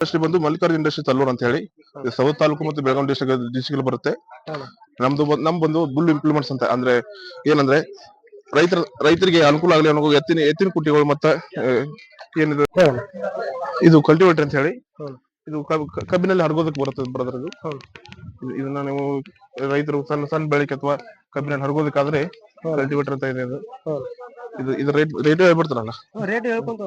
Industry ಬಂದು Mallikarjuna industry Tallur ಅಂತ ಹೇಳಿ. ಸೌತ್ ತಾಲೂಕು ಮತ್ತು ಬೆಳಗಾವಿ ಡಿಸ್ಟ್ರಿಕ್ ಡಿಸ್ಟ್ರಿಕ್ಟ್ ಬರುತ್ತೆ. ನಮ್ದು ಬಂದ್- ನಮ್ ಬಂದು ಬುಲ್ ಇಂಪ್ಲಿಮೆಂಟ್ಸ್ ಅಂತ. ಅಂದ್ರೆ ಏನಂದ್ರೆ ರೈತರ ರೈತರಿಗೆ ಅನುಕೂಲ ಆಗಲಿ ಅನ್ನೋ ಎತ್ತಿನ ಎತ್ತಿನ ಕುಟ್ಟಿಗಳು ಮತ್ತೆ ಆ, ಏನಿದೆ? ಇದು ಕಲ್ಟಿವೇಟರ್ ಅಂತ ಹೇಳಿ. ಹೌದು. ಇದು ಕಬ್- ಕ- ಕಬ್ಬಿನಲ್ಲಿ ಹರಗೋದಕ್ಕೆ ಬರುತ್ತೆ ಬ್ರದರ್ ಇದು. ಹೌದು. ಇದು- ಇದನ್ನ ನೀವು ರೈತರು ಸಣ್ಣ ಸಣ್ಣ ಬೆಳಿಗ್ಗೆ ಅಥವಾ ಕಬ್ಬಿನಲ್ಲಿ ಹರಗೋದಕ್ಕಾದ್ರೆ ಹೌದು. ಕಲ್ಟಿವೇಟರ್ ಅಂತ ಇದೆ ಇದು. ಹೌದು. ಇದು ಇದು ರೇಟ್ ರೇಟ್ ಹೇಳ್ಬಿಡ್ತಾರಲ್ಲ. ರೇಟ್ ಹೇಳ್ಕೊಂತ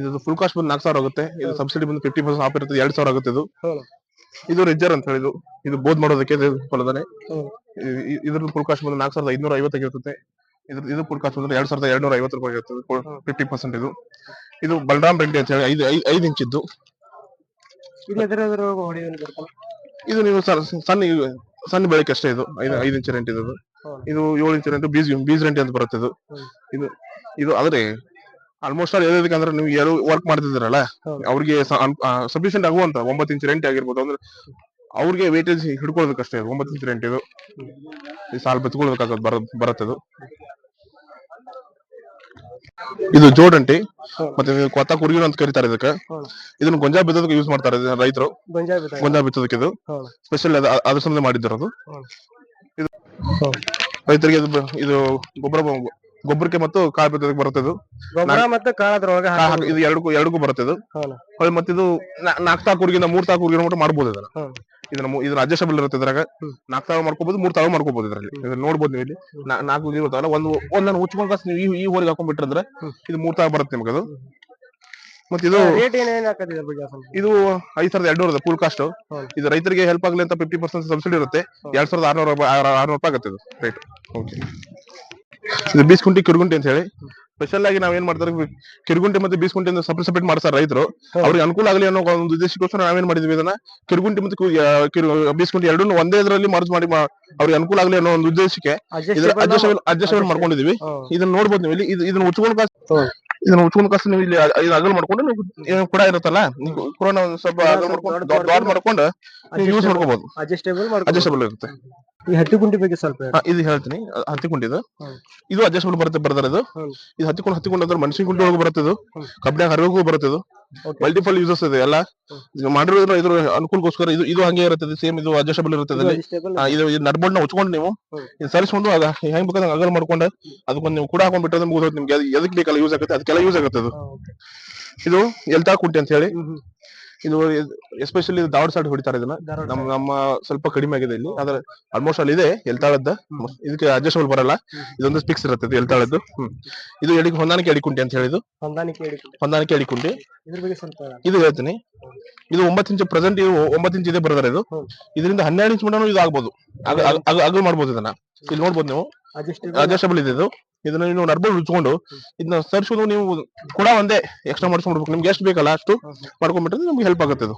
ಇದು ಫುಲ್ ಕಾಸ್ಟ್ ಬಂದು ನಾಲ್ಕು ಸಾವಿರ ಆಗುತ್ತೆ. ಇದು ಸಬ್ಸಿಡಿ ಬಂದು ಫಿಫ್ಟಿ ಪರ್ಸೆಂಟ್ ಆಫ್ ಇರುತ್ತೆ ಎರಡ್ ಸಾವಿರ ಆಗುತ್ತೆ ಇದು. ಇದು ರಿಜರ್ ಅಂತ ಹೇಳಿದ್ರು ಇದು ಬೋದ್ ಮಾಡೋದಕ್ಕೆ ಇದು ಹೊಲದನೆ. ಇದ್ರ ಫುಲ್ ಕಾಸ್ಟ್ ಬಂದು ನಾಲ್ಕು ಸಾವಿರದ ಐನೂರ ಐವತ್ತಕ್ಕೆ ಇರುತ್ತೆ. ಇದ್ರ ಇದು ಫುಲ್ ಕಾಸ್ಟ್ ಬಂದ್ರೆ ಎರಡ್ ಸಾವಿರದ ಎರಡ್ನೂರ ಐವತ್ತು ರೂಪಾಯಿ ಇರ್ತದೆ ಫಿಫ್ಟಿ ಪರ್ಸೆಂಟ್ ಇದು. ಇದು ಬಲರಾಮ್ ರೆಡ್ಡಿ ಅಂತ ಹೇಳಿ ಐದು ಐದು ಇಂಚಿದ್ದು. ಇದು ನೀವು ಸಣ್ಣ ಸಣ್ಣ ಸಣ್ಣ ಬೆಳಕೆ ಅಷ್ಟೇ ಇದು. ಐದು ಐದು ಇಂಚ್ ರೆಂಟ್ ಇದು ಇದು ಏಳು inch rent beige beige rent ಅಂತ ಬರುತ್ತೆ ಇದು. ಇದು ಇದು ಆದ್ರೆ ಆಲ್ಮೋಸ್ಟ್ ಆಲ್ ಯಾವುದಕ್ಕೆ ಅಂದ್ರೆ ನೀವು ಯಾರು ವರ್ಕ್ ಮಾಡ್ತಿದ್ದೀರಲ್ಲ ಹೌದು. ಅವ್ರಿಗೆ ಸಫಿಶಿಯಂಟ್ ಆಗುವಂತ ಒಂಬತ್ತು ಇಂಚ್ ರೆಂಟ್ ಆಗಿರ್ಬೋದು ಅಂದ್ರೆ ಅವ್ರಿಗೆ ವೇಟೇಜ್ ಹಿಡ್ಕೊಳ್ಳೋದಕ್ಕಷ್ಟೇ ಒಂಬತ್ ಒಂಬತ್ತು ಇಂಚ್ ರೆಂಟ್ ಇದು. ಈ ಸಾಲ ಬತ್ಕೊಳ್ಳೋದಕ್ಕಾಗೋದು ಬರ ಬರುತ್ತೆ ಇದು. ಇದು ಜೋಡಂಟಿ. ಮತ್ತೆ ಇದು ಕೊತ್ತ ಕುರ್ಗಿನ ಅಂತ ಕರೀತಾರೆ ಇದಕ್ಕೆ. ಇದನ್ನ ಗೊಂಜಾ ಬಿತ್ತೋದಕ್ಕೆ ಯೂಸ್ ಮಾಡ್ತಾರೆ ರೈತರು. ಗೊಂಜಾಳ ಗೊಂಜಾ ಬಿತ್ತೋದಕ್ಕೆ ಇದು. ಸ್ಪೆಷಲ್ ಅದ್ರ ಸಂಬಂಧ ಮಾಡಿದ್ದಿರೋದು ಅದು ರೈತರಿಗೆ ಇದು ಇದು ಗೊಬ್ಬರ ಗೊಬ್ಬರಕ್ಕೆ ಮತ್ತು ಕಾಳು ಬಿತ್ತೋದಕ್ಕೆ ಬರುತ್ತೆ ಇದು. ಗೊಬ್ಬರ ಮತ್ತೆ ಕಾಳು ಅದ್ರೊಳಗೆ ಕಾ- ಹಾಕಿ- ಇದು ಎರಡಕ್ಕೂ ಎರಡಕ್ಕೂ ಬರುತ್ತೆ ಇದು. ಹೌದಾ? ಹೊಳ್ಳಿ ಮತ್ತೆ ಇದು ನಾ- ನಾಲ್ಕು ತಾಕೂರ್ಗಿಂತ ಮೂರ್ ತಾಕೂರ್ಗಿನ ಮಟ್ಟ ಮಾಡಬಹುದು ಇದನ್ನ. ಇದನ್ನ ಮು- ಇದನ್ನ ಅಡ್ಜಸ್ಟಬಲ್ ಇರುತ್ತೆ ಇದ್ರಾಗ. ನಾಕ್ ನಾಲ್ಕು ತಾವು ಮಾಡ್ಕೋಬಹುದು ಮೂರ್ ತಾವು ಮಾಡ್ಕೋಬಹುದು ಇದರಲ್ಲಿ. ಇದನ್ನ ನೋಡ್ಬೋದು ನೀವು ಇಲ್ಲಿ. ನಾ- ನಾಲ್ಕು ಇದು ಇರ್ತಾವಲ್ಲ ಒಂದು ಒಂದನ್ನು ಉಚ್ಕೊಂಡ್ ಕಾಸ್ ನೀವು ಈ- ಈ ಹೋರಿಗೆ ಹಾಕೊಂಡ್ಬಿಟ್ರಂದ್ರೆ ಹ್ಮ್. ಇದು ಮೂರ್ ತಾವು ಬರುತ್ತೆ ನಿಮಗೆ ಅದು. ಮತ್ತೆ ಇದು ರೇಟ್ ಏನೇನ್ ಹಾಕತಿ ಬಗ್ಗೆ ಸ್ವಲ್ಪ. ಇದು ಐದ್ ಸಾವಿರದ ಎರಡ್ನೂರ ಫುಲ್ ಕಾಸ್ಟ್ ಹೌದು. ಇದು ರೈತರಿಗೆ ಹೆಲ್ಪ್ ಆಗಲಿ ಅಂತ ಫಿಫ್ಟಿ ಪರ್ಸೆಂಟ್ ಸಬ್ಸಿಡಿ ಇರುತ್ತೆ. ಎರಡ್ ಸಾವಿರದ ಆರ್ನೂರ ಆರ್ನೂರು ರೂಪಾಯಿ ಆಗುತ್ತೆ ಇದು ರೈಟ್ ಓಕೆ ಇದು ಬೀಸ್ಕುಂಟಿ ಕಿರುಗುಂಟಿ ಅಂತ ಹೇಳಿ. ಸ್ಪೆಷಲ್ ಆಗಿ ನಾವ್ ಏನ್ ಮಾಡ್ತಾರೆ ಕಿರುಗುಂಟಿ ಮತ್ತೆ ಬೀಸ್ಕುಂಟಿ ಅಂತ ಸಪ್ರೇಟ್ ಸಪ್ರೇಟ್ ಮಾಡ್ತಾರೆ ರೈತರು. ಅವ್ರಿಗೆ ಅನುಕೂಲ ಆಗಲಿ ಅನ್ನೋ ಒಂದು ಉದ್ದೇಶಕ್ಕೋಸ್ಕರ ನಾವೇನ್ ಮಾಡಿದ್ವಿ ಇದನ್ನ. ಕಿರುಗುಂಟಿ ಮತ್ತೆ ಬೀಸ್ಕುಂಟಿ ಎರಡನ್ನೂ ಒಂದೇ ಇದರಲ್ಲಿ ಮರ್ಜ್ ಮಾಡಿ ಅವ್ರಿಗೆ ಅನುಕೂಲ ಆಗಲಿ ಅನ್ನೋ ಒಂದು ಉದ್ದೇಶಕ್ಕೆ ಅಡ್ಜಸ್ಟ್ ಅಡ್ಜಸ್ಟೇಬಲ್ ಮಾಡ್ಕೊಂಡಿದೀವಿ. ಇದನ್ನ ನೋಡ್ಬೋದು ನೀವು ಇಲ್ಲಿ. ಇದು- ಇದನ್ನ ಉಚ್ಕೊಂಡ್ ಕಾಸು ಇದನ್ನ ಉಚ್ಕೊಂಡ್ ಕಾಸು ನೀವು ಇಲ್ಲಿ ಅಗಲ್ ಮಾಡ್ಕೊಂಡು ನೀವು ಕೂಡ ಇರುತ್ತಲ್ಲ? ಕೊರೋನಾ ಸ್ವಲ್ಪ ಕೂಡ ಮಾಡ್ಕೊಂಡು ದೊಡ್ಡ ದೊಡ್ಡ ಮಾಡ್ಕೊಂಡು ಯೂಸ್ ಮಾಡ್ಕೋಬಹುದು ಅಡ್ಜಸ್ಟೇಬಲ್ ಮಾಡ್ಕೊ ಅಡ್ಜಸ್ಟಬಲ್ ಇರುತ್ತೆ. ಈ ಹತ್ತಿ ಗುಂಡಿ ಬಗ್ಗೆ ಸ್ವಲ್ಪ ಹೇಳಿ. ಇದು ಹೇಳ್ತೀನಿ ಹತ್ತಿಕೊಂಡು ಇದು. ಇದು ಅಡ್ಜಸ್ಟಬಲ್ ಬರುತ್ತೆ ಬರ್ತಾರೆ ಇದು. ಇದು ಹತ್ತಿಕೊಂಡು ಹತ್ತಿಕೊಂಡು ಅಂದ್ರೆ ಮನುಷ್ಯ ಗುಂಡಿ ಒಳಗೆ ಬರುತ್ತೆ ಇದು. ಕಬ್ಬಿಣ ಹರಿಗೂ ಬರುತ್ತೆ ಇದು Okay. ಮಲ್ಟಿಪಲ್ ಯೂಸಸ್ ಇದೆ ಎಲ್ಲ ಇದು ಮಾಡಿರೋದ್ರ ಇದ್ರ ಅನುಕೂಲಕ್ಕೋಸ್ಕರ ಇದು ಇದು ಹಂಗೆ ಇರುತ್ತೆ ಸೇಮ್ ಇದು ಅಡ್ಜಸ್ಟಬಲ್ ಇರುತ್ತೆ ಇದು ಆ, ಇದು ನಡ್ಬೋರ್ಡ್ನ ಉಚ್ಕೊಂಡು ನೀವು ಹ್ಮ್. ಇದು ಸರಿಸ್ಕೊಂಡು ಅದ ಹೆಂಗ್ ಬೇಕಾದ್ರೆ ಅಗಲ್ ಮಾಡ್ಕೊಂಡು ಅದಕ್ಕೊಂದು ನೀವು ಕೂಡ ಹಾಕೊಂಡ್ಬಿಟ್ರೆ ನಿಮ್ಗೆ ಗೊತ್ತಾಗುತ್ತೆ ನಿಮ್ಗೆ ಅದು ಎದಕ್ ಬೇಕಲ್ಲ ಯೂಸ್ ಆಗುತ್ತೆ ಅದಕ್ಕೆಲ್ಲ ಯೂಸ್ ಆಗುತ್ತೆ ಅದು ಹಾ, okay. ಇದು ಎಲ್ತಾ ಕುಂಟಿ ಅಂತ ಹೇಳಿ ಹ್ಮ್, ಹ್ಮ್. ಇದು ಎಸ್ಪೆಷಲಿ ದಾವಡ್ ಸೈಡ್ ಹೊಡಿತಾರೆ ಇದನ್ನ. ನಮ್ಮ ನಮ್ಮ ಸ್ವಲ್ಪ ಕಡಿಮೆ ಆಗಿದೆ ಇಲ್ಲಿ. ಆದ್ರೆ ಆಲ್ಮೋಸ್ಟ್ ಅಲ್ಲಿ ಇದೆ ಎಲ್ತಾಳದ್ದ. ಇದಕ್ಕೆ ಅಡ್ಜಸ್ಟಬಲ್ ಬರಲ್ಲ. ಇದೊಂದು ಫಿಕ್ಸ್ ಇರುತ್ತೆ ಇದು ಎಲ್ತಾಳದ್ದು. ಹ್ಮ್. ಇದು ಎಡಿ ಹೊಂದಾಣಿಕೆ ಎಡಿಕುಂಟಿ ಅಂತ ಹೇಳಿದು ಹೊಂದಾಣಿಕೆ ಎಡಿಕುಂಟಿ ಇದು ಹೇಳ್ತೀನಿ. ಇದು ಒಂಬತ್ತು ಇಂಚ್ ಪ್ರೆಸೆಂಟ್ ಇದು ಒಂಬತ್ತು ಇಂಚ್ ಇದೆ ಬರೋದಾರೆ ಇದು. ಇದರಿಂದ ಹನ್ನೆರಡು ಇಂಚ್ ಮಟನು ಇದು ಆಗ್ಬೋದು. ಅಗ- ಅಗ- ಅಗ- ಅಗಲ್ ಮಾಡ್ಬೋದು ಇದನ್ನ. ಇಲ್ಲಿ ನೋಡ್ಬೋದು ನೀವು. ಅಡ್ಜಸ್ಟೇಬಲ್ ಇದೆ ಇದು ಇದನ್ನ ನೀವು ನಡ್ಬೋದು ಉಚ್ಕೊಂಡು ಇದನ್ನ ಸರ್ಸೋದು ನೀವು ಕೂಡ ಒಂದೇ ಎಕ್ಸ್ಟ್ರಾ ಮಾಡಿಸ್ಕೊಂಡ್ಬೇಕು. ನಿಮ್ಗೆ ಎಷ್ಟು ಬೇಕಲ್ಲ ಅಷ್ಟು ಮಾಡ್ಕೊಂಡ್ಬಿಟ್ರೆ ನಿಮ್ಗೆ ಹೆಲ್ಪ್ ಆಗುತ್ತೆ ಇದು.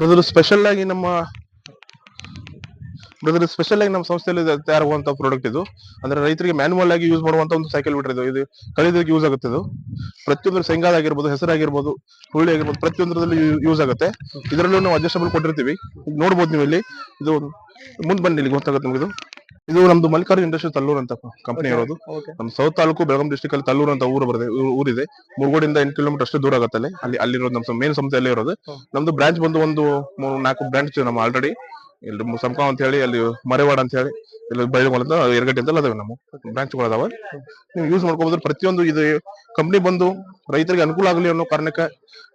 ಬ್ರದರ್ ಸ್ಪೆಷಲ್ ಆಗಿ ನಮ್ಮ ಬ್ರದರ್ ಸ್ಪೆಷಲ್ ಆಗಿ ನಮ್ಮ ಸಂಸ್ಥೆಯಲ್ಲಿ ತಯಾರಾಗುವಂತಹ ತಯಾರಾಗುವಂತ ಪ್ರಾಡಕ್ಟ್ ಇದು. ಅಂದ್ರೆ ರೈತರಿಗೆ ಮ್ಯಾನುವಲ್ ಆಗಿ ಯೂಸ್ ಮಾಡುವಂತ ಒಂದು ಸೈಕಲ್ ಬಿಟ್ರೆ ಇದು ಇದು ಕಲಿಯೋದಕ್ಕೆ ಯೂಸ್ ಆಗುತ್ತೆ ಇದು. ಪ್ರತಿಯೊಂದ್ರ ಶೇಂಗಾದ ಆಗಿರ್ಬೋದು ಹೆಸರಾಗಿರ್ಬೋದು ಹುರುಳಿ ಆಗಿರ್ಬೋದು ಪ್ರತಿಯೊಂದರಲ್ಲಿ ಯೂಸ್ ಆಗುತ್ತೆ. ಇದರಲ್ಲೂ ನಾವು ಅಡ್ಜಸ್ಟಬಲ್ ಕೊಟ್ಟಿರ್ತೀವಿ. ನೋಡ್ಬೋದು ನೀವು ಇಲ್ಲಿ ಇದು ಮುಂದೆ ಬನ್ನಿ ಇಲ್ಲಿ ಗೊತ್ತಾಗುತ್ತೆ ನಿಮಗೆ ಇದು. ಇದು ನಮ್ದು ಮಲ್ಲಿಕಾರ್ಜುನ ಇಂಡಸ್ಟ್ರಿ ತಲ್ಲೂರು ಅಂತ ಕಂಪನಿ ಇರೋದು. ನಮ್ ನಮ್ಮ ಸೌತ್ ತಾಲೂಕು ಬೆಳಗಾಂ ಡಿಸ್ಟಿಕ್ ಅಲ್ಲಿ ತಲ್ಲೂರು ಅಂತ ಊರು ಬರುತ್ತೆ ಊ- ಊರಿದೆ. ಮುರುಗೋಡಿಂದ ಎಂಟು ಕಿಲೋಮೀಟರ್ ಅಷ್ಟು ದೂರ ಆಗುತ್ತೆ ಅಲ್ಲಿ. ಅಲ್ಲಿ ಅಲ್ಲಿರೋದು ನಮ್ಮ ಮೇನ್ ಸಂಸ್ಥೆಯಲ್ಲೇ ಇರೋದು. ಹ್ಮ್. ನಮ್ದು ಬ್ರಾಂಚ್ ಬಂದು ಒಂದು ಮೂರು ನಾಲ್ಕು ಬ್ರಾಂಚ್ ನಮ್ಮ ಆಲ್ರೆಡಿ ಇಲ್ಲಿ ಸಂಕಾ ಅಂತ ಹೇಳಿ ಅಲ್ಲಿ ಮರೆವಾಡ ಅಂತ ಹೇಳಿ ಇಲ್ಲಿ ಬೈಲುಗಳ ಅಂತ ಎರಗಟ್ಟೆ ಅಂತ ಅದಾವೆ ನಮ್ಮ ಬ್ರಾಂಚ್ಗಳು ಅದಾವೆ. ನೀವು ಯೂಸ್ ಮಾಡ್ಕೋಬಹುದು ಪ್ರತಿಯೊಂದು ಇದು ಕಂಪ್ನಿ ಬಂದು ರೈತರಿಗೆ ಅನುಕೂಲ ಆಗಲಿ ಅನ್ನೋ ಕಾರಣಕ್ಕೆ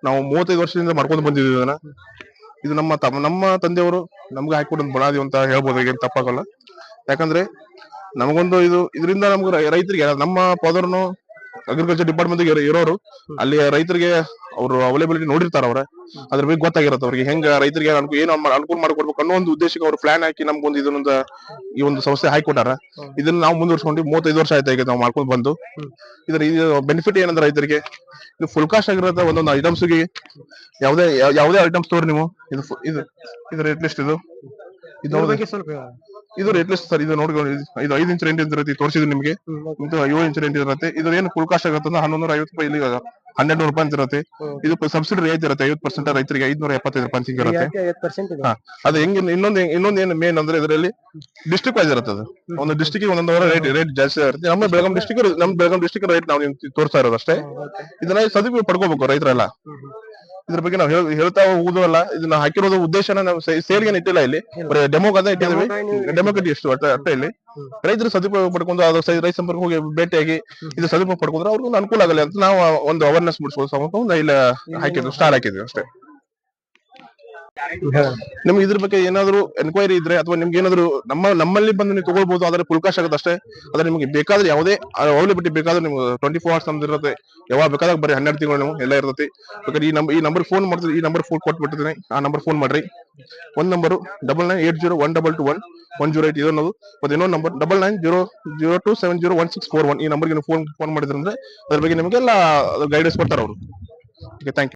ನಾವು ಮೂವತ್ತೈದು ವರ್ಷದಿಂದ ಮಾಡ್ಕೊಂಡು ಬಂದಿದ್ದೀವಿ ಇದನ್ನ. ಇದು ನಮ್ಮ ತಮ್ಮ ನಮ್ಮ ತಂದೆಯವರು ನಮ್ಗೆ ಹಾಕಿಕೊಡೋದು ಬುನಾದಿ ಅಂತ ಹೇಳ್ಬೋದು. ಏನು ತಪ್ಪಾಗಲ್ಲ. ಯಾಕಂದ್ರೆ ನಮಗೊಂದು ಇದು ಇದರಿಂದ ನಮ್ಗೆ ರೈ- ರೈತರಿಗೆ ನಮ್ಮ ಫಾದರ್ನು ಅಗ್ರಿಕಲ್ಚರ್ ಡಿಪಾರ್ಟ್ಮೆಂಟ್ ಇರೋರು. ಅಲ್ಲಿ ರೈತರಿಗೆ ಅವರು ಅವೈಲೇಬಿಲಿಟಿ ನೋಡಿರ್ತಾರ ಅವ್ರ. ಅದ್ರ ಬಗ್ಗೆ ಗೊತ್ತಾಗಿರತ್ತೆ ಅವ್ರಿಗೆ. ಹೆಂಗ ರೈತರಿಗೆ ಅನುಕೂಲ ಏನು ಅನುಕೂಲ ಮಾಡ್ಕೊಡ್ಬೇಕು ಅನ್ನೋ ಒಂದು ಉದ್ದೇಶಕ್ಕೆ ಅವ್ರು ಪ್ಲಾನ್ ಹಾಕಿ ನಮ್ಗೊಂದು ಇದೊಂದು ಈ ಒಂದು ಸಂಸ್ಥೆ ಹಾಕಿಕೊಟ್ಟಾರ. ಇದನ್ನ ನಾವು ಮುಂದುವರ್ಸ್ಕೊಂಡು ಮೂವತ್ತೈದು ವರ್ಷ ಆಯ್ತು ಈಗ ನಾವು ಮಾಡ್ಕೊಂಡು ಬಂದು. ಇದರ ಇದ್ರ ಇದು ಬೆನಿಫಿಟ್ ಏನಂದ್ರೆ ರೈತರಿಗೆ? ಇದು ಫುಲ್ ಕಾಸ್ಟ್ ಆಗಿರತ್ತ ಒಂದೊಂದು ಐಟಮ್ಸ್ ಯಾವುದೇ ಯಾ- ಯಾವುದೇ ಐಟಮ್ಸ್ ತೋರಿ ನೀವು. ಇದು ಫು- ಇದು ಇದು ರೇಟ್ ಲಿಸ್ಟ್ ಇದು. ಇದು ಇದ್ರ ಬಗ್ಗೆ ಸ್ವಲ್ಪ. ಇದು ರೇಟ್ಲೆಸ್ ಲಿಸ್ಟ್ ಸರ್ ಇದು ನೋಡಿ ಇದು ಐದು ಇಂಚ್ ರೆಂಟ್ ಇರುತ್ತೆ ತೋರಿಸಿದ್ರು ನಿಮಗೆ. ಇದು ಏಳು ಇಂಚ್ ರೆಂಟ್ ಇರುತ್ತೆ. ಇದು ಏನು ಫುಲ್ ಕಾಸ್ಟ್ ಆಗುತ್ತೆ ಅಂದ್ರೆ ಹನ್ನೊಂದು ಐವತ್ತು ರೂಪಾಯಿ ಇಲ್ಲಿ ಹನ್ನೆರಡು ನೂರು ರೂಪಾಯಿ ಅಂತ ಇರುತ್ತೆ. ಇದು ಸಬ್ಸಿಡಿ ರೇಟ್ ಇರುತ್ತೆ ಐವತ್ತು ಪರ್ಸೆಂಟ್ ರೈತರಿಗೆ ಐದ್ನೂರ ಎಪ್ಪತ್ತೈದು ರೂಪಾಯಿ ಸಿಗಿರುತ್ತೆ ಇರುತ್ತೆ. ಹಾ. ಅದು ಹೆಂಗ್ ಇನ್ನೊಂದು ಇನ್ನೊಂದು ಏನು ಮೇನ್ ಅಂದ್ರೆ ಇದರಲ್ಲಿ ಡಿಸ್ಟ್ರಿಕ್ಟ್ ವೈಸ್ ಇರುತ್ತೆ ಅದು. ಒಂದು ಡಿಸ್ಟ್ರಿಕ್ ಒಂದೊಂದು ರೇಟ್ ರೇಟ್ ಜಾಸ್ತಿ ಇರುತ್ತೆ ನಮ್ಮ ಬೆಳಗಾಂ ಡಿಸ್ಟ್ರಿಕ್ ನಮ್ಮ ಬೆಳಗಾಂ ಡಿಸ್ಟ್ರಿಕ್ ರೇಟ್ ನಾವು ತೋರಿಸ್ತಾ ಇರೋದು ಅಷ್ಟೇ. ಇದನ್ನ ಸದುಪಯೋಗ ಪಡ್ಕೋಬೇಕು ರೈತರೆಲ್ಲ. ಇದ್ರ ಬಗ್ಗೆ ನಾವು ಹೇಳ್ತಾ ಹೋಗುದಲ್ಲ ಇದನ್ನ ಹಾಕಿರೋದು ಉದ್ದೇಶನ ನಾವು ಸೇಲ್ಗೆ ಇಟ್ಟಿಲ್ಲ ಇಲ್ಲಿ. ಡೆಮೋ ಅಂತ ಇಟ್ಟಿದ್ವಿ ಡೆಮೋಕ್ರಟಿ ಎಷ್ಟು ಅರ್ಥ ಅರ್ಥ ಇಲ್ಲಿ. ರೈತರು ಸದುಪಯೋಗ ಪಡ್ಕೊಂಡು ಅದು ರೈತ ಸಂಪರ್ಕ ಹೋಗಿ ಭೇಟಿಯಾಗಿ ಇದು ಸದುಪಯೋಗ ಪಡ್ಕೊಂಡ್ರೆ ಅವ್ರಿಗೂ ಅನುಕೂಲ ಆಗಲಿ ಅಂತ ನಾವು ಒಂದು ಅವೇರ್ನೆಸ್ ಮೂಡಿಸುವ ಸಂಬಂಧ ಇಲ್ಲ ಹಾಕಿದ್ವಿ ಸ್ಟಾರ್ ಹಾಕಿದ್ವಿ ಅಷ್ಟೇ. ನಿಮ್ಗೆ ಇದ್ರ ಬಗ್ಗೆ ಏನಾದ್ರು ಎನ್ಕ್ವೈರಿ ಇದ್ರೆ ಅಥವಾ ನಿಮ್ಗೆ ಏನಾದ್ರು ನಮ್ಮ, ನಮ್ಮಲ್ಲಿ ಬಂದು ನೀವು ತಗೊಳ್ಬಹುದು ಆದ್ರೆ ಫುಲ್ಕಾಶ್ ಆಗುತ್ತೆ ಅಷ್ಟೇ. ಆದ್ರೆ ನಿಮ್ಗೆ ಬೇಕಾದ್ರೆ ಯಾವುದೇ ಅವೈಲಬಿಲಿಟಿ ಬೇಕಾದ್ರೆ ನಿಮ್ಗೆ ಟ್ವೆಂಟಿ ಫೋರ್ ಅವರ್ಸ್ ನಮ್ದು ಇರುತ್ತೆ. ಯಾವಾಗ ಬೇಕಾದಾಗ ಬರೀ ಹನ್ನೆರಡು ತಿಂಗಳು ನೀವು ಎಲ್ಲ ಇರ್ತೈತಿ. ಬೇಕಾದ್ರೆ ಈ ನಂಬರ್ ಈ ನಂಬರ್ ಫೋನ್ ಮಾಡ್ತೀವಿ ಈ ನಂಬರ್ ಫೋನ್ ಕೊಟ್ಬಿಟ್ಟಿದ್ದೀನಿ. ಆ ನಂಬರ್ ಫೋನ್ ಮಾಡ್ರಿ. ಒಂದ್ number double nine eight zero one double two one one zero eight ಇದನ್ನೋದು ಮತ್ತೆ ಇನ್ನೊಂದು number double nine zero zero two seven zero one six four one ಈ ನಂಬರ್ಗೆ ನೀವು ಫೋನ್ ಫೋನ್ ಮಾಡಿದ್ರೆ ಅದ್ರ ಬಗ್ಗೆ ನಿಮಗೆಲ್ಲ ಗೈಡೆನ್ಸ್ ಕೊಡ್ತಾರೆ ಅವರು. Thank you